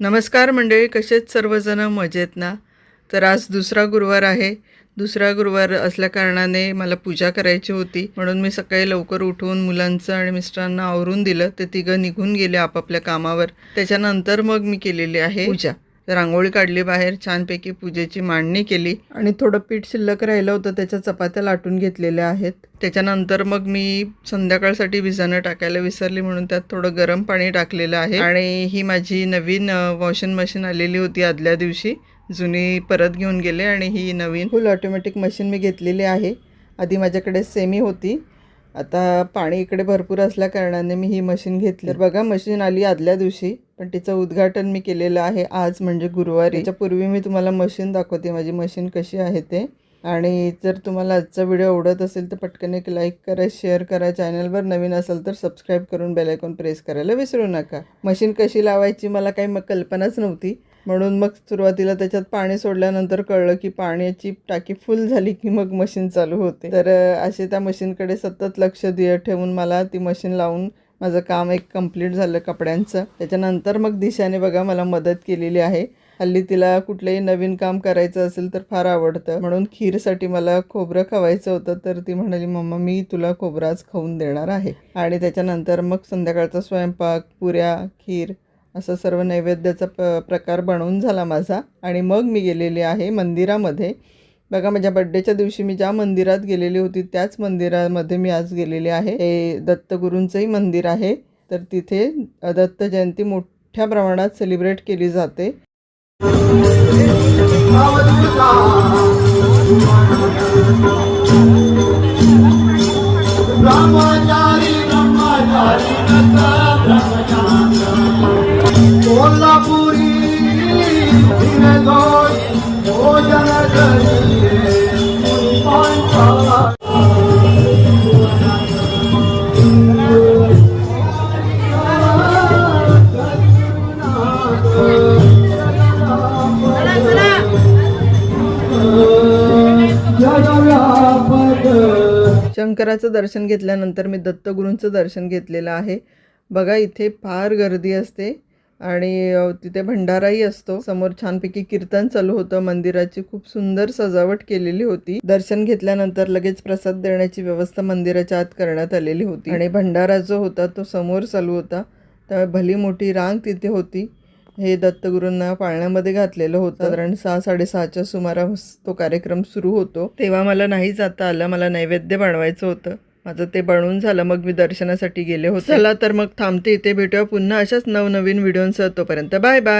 नमस्कार मंडळी कसेच सर्वजण? मजेत ना? तर आज दुसरा गुरुवार आहे. दुसरा गुरुवार असल्याकारणाने मला पूजा करायची होती. म्हणून मी सकाळी लवकर उठवून मुलांचं आणि मिस्टरांना आवरून दिलं. ते तिघं निघून गेले आपापल्या कामावर. त्याच्यानंतर मग मी केलेली आहे पूजा. रांगोळी काढली बाहेर छानपैकी पूजेची मांडणी केली. आणि थोडं पीठ शिल्लक राहिलं होतं त्याच्या चपात्या लाटून घेतलेल्या आहेत. त्याच्यानंतर मग मी संध्याकाळसाठी भिजाणं टाकायला विसरली म्हणून त्यात थोडं गरम पाणी टाकलेलं आहे. आणि ही माझी नवीन वॉशिंग मशीन आलेली होती आदल्या दिवशी. जुनी परत घेऊन गेले आणि ही नवीन. फुल ऑटोमॅटिक मशीन मी घेतलेली आहे. आधी माझ्याकडे सेमी होती. आता पाणी इकडे भरपूर असल्या कारणाने मी ही मशीन घेतली. तर बघा मशीन आली आदल्या दिवशी पण तिचं उद्घाटन मी केलेलं आहे आज म्हणजे गुरुवारी. पूर्वी मी तुम्हाला मशीन दाखवते माझी मशीन कशी आहे ते. आणि जर तुम्हाला आजचा व्हिडिओ आवडत असेल तर पटकन एक लाईक करा शेअर करा. चॅनलवर नवीन असेल तर सबस्क्राईब करून बेलायकॉन प्रेस करायला विसरू नका. मशीन कशी लावायची मला काही मग कल्पनाच नव्हती. म्हणून मग सुरुवातीला त्याच्यात पाणी सोडल्यानंतर कळलं की पाण्याची टाकी फुल झाली की मग मशीन चालू होते. तर असे त्या मशीनकडे सतत लक्ष दे ठेवून मला ती मशीन लावून माझं काम एक कंप्लीट झालं कपड्यांचं. त्याच्यानंतर मग दिशाने बघा मला मदत केलेली आहे. हल्ली तिला कुठलंही नवीन काम करायचं असेल तर फार आवडतं. म्हणून खीरसाठी मला खोबरं खवायचं होतं तर ती म्हणाली मम्मा मी तुला खोबराच खाऊन देणार आहे. आणि त्याच्यानंतर मग संध्याकाळचा स्वयंपाक पुऱ्या खीर असं सर्व नैवेद्याचा प प्रकार बनवून झाला माझा. आणि मग मी गेलेली आहे मंदिरामध्ये. बघा माझ्या बड्डेच्या दिवशी मी ज्या मंदिरात गेलेली होती त्याच मंदिरामध्ये मी आज गेलेली आहे. हे दत्तगुरूंचंही मंदिर आहे. तर तिथे दत्त जयंती मोठ्या प्रमाणात सेलिब्रेट केली जाते. शंकराचं दर्शन घेतल्यानंतर मी दत्तगुरूंचं दर्शन घेतलेलं आहे. बघा इथे फार गर्दी असते. आणि तिथे भंडाराही असतो. समोर छानपैकी कीर्तन चालू होतं. मंदिराची खूप सुंदर सजावट केलेली होती. दर्शन घेतल्यानंतर लगेच प्रसाद देण्याची व्यवस्था मंदिराच्या आत करण्यात आलेली होती. आणि भंडारा जो होता तो समोर चालू होता. त्यामुळे भली मोठी रांग तिथे होती. हे दत्तगुरूंना पाळण्यामध्ये घातलेलं होतं. साधारण सहा साडेसहाच्या सुमारास तो कार्यक्रम सुरू होतो. तेव्हा मला नाही जाता आलं. मला नैवेद्य बनवायचं होतं. माझं ते बनवून झालं मग मी दर्शनासाठी गेले हो चला तर मग थांबते इथे भेटूया पुन्हा अशाच नवनवीन व्हिडिओंसह. तोपर्यंत बाय बाय.